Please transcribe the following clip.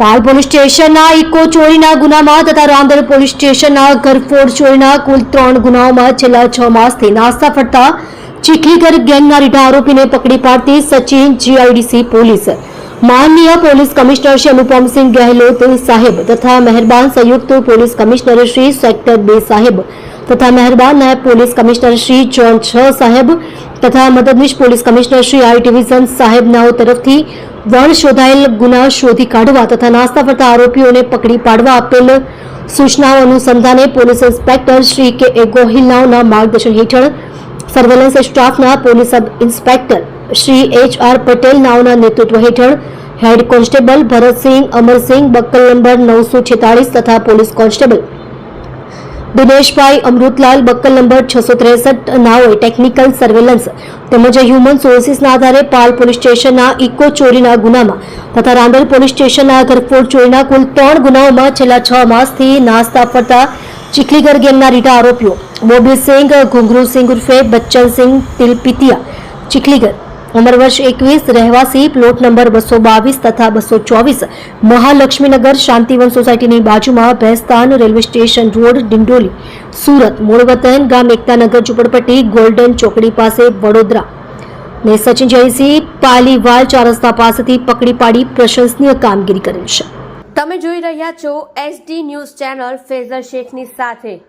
પાલ police સ્ટેશનના eco ચોરીના ગુનામાં તથા રાંદેર પોલીસ સ્ટેશનના ઘરફોડ ચોરીના કુલ ત્રણ ગુનાઓમાં છેલ્લા છ માસથી નાસ્તા ફરતા ચીખલીગર ગેંગના રીઢા આરોપીને પકડી પાડતી સચિન જીઆઈડીસી પોલીસ. માનનીય પોલીસ કમિશનર શ્રી અનુપમસિંહ ગેહલોત સાહેબ તથા મહેરબાન સંયુક્ત પોલીસ કમિશનર શ્રી સેક્ટર બે સાહેબ તથા મહેરબાન નાયબ પોલીસ કમિશનર શ્રી જોન છ સાહેબ તથા મદદનીશ police commissioner Shri I division સાહેબનાઓ તરફથી વણ શોધાયેલ ગુના શોધી કાઢવા તથા નાસ્તા ફરતા આરોપીઓને પકડી પાડવા આપેલ સૂચનાઓ અનુસંધાને પોલીસ ઇન્સ્પેક્ટર શ્રી કે એ ગોહિલનાઓના માર્ગદર્શન હેઠળ સર્વેલન્સ સ્ટાફના police sub inspector Shri H R Patel નાઓના નેતૃત્વ હેઠળ head constable Bharatsinh, Amarsinh, buckle number નવસો છેતાળીસ તથા police constable Dineshbhai Amrutlal buckle number છસો ત્રેસઠ નાઓએ ટેકનિકલ સર્વેલન્સ તેમજ હ્યુમન સોર્સિસના આધારે પાલ પોલીસ સ્ટેશનના ઇકો ચોરીના ગુનામાં તથા રાંદેર પોલીસ સ્ટેશનના ઘરફોડ ચોરીના કુલ ત્રણ ગુનાઓમાં છેલ્લા છ માસથી નાસ્તા ફરતા ચીખલીગર ગેંગના રીટા આરોપીઓ. મોબીસિંહ ઘુંઘરૂસિંહ ઉર્ફે બચ્ચનસિંહ તિલપિતિયા, ચીખલીગર. ઉંમર વર્ષ એકવીસ, રહેવાસી, પ્લોટ નંબર બસો બાવીસ તથા બસો ચોવીસ મહાલક્ષ્મીનગર શાંતિવન સોસાયટીની બાજુમાં Bhestan railway station road, Dindoli, Surat મૂળ વતન ગામ એકતાનગર ઝુંપડપટ્ટી, ગોલ્ડન ચોકડી પાસે વડોદરા. ને સચિન જયસિંહ, પાલીવાલ ચાર રસ્તા પાસેથી પકડી પાડી પ્રશંસનીય કામગીરી કરેલ છે. તમે જોઈ રહ્યા છો એસડી ન્યૂઝ ચેનલ ફેઝર શેખની સાથે.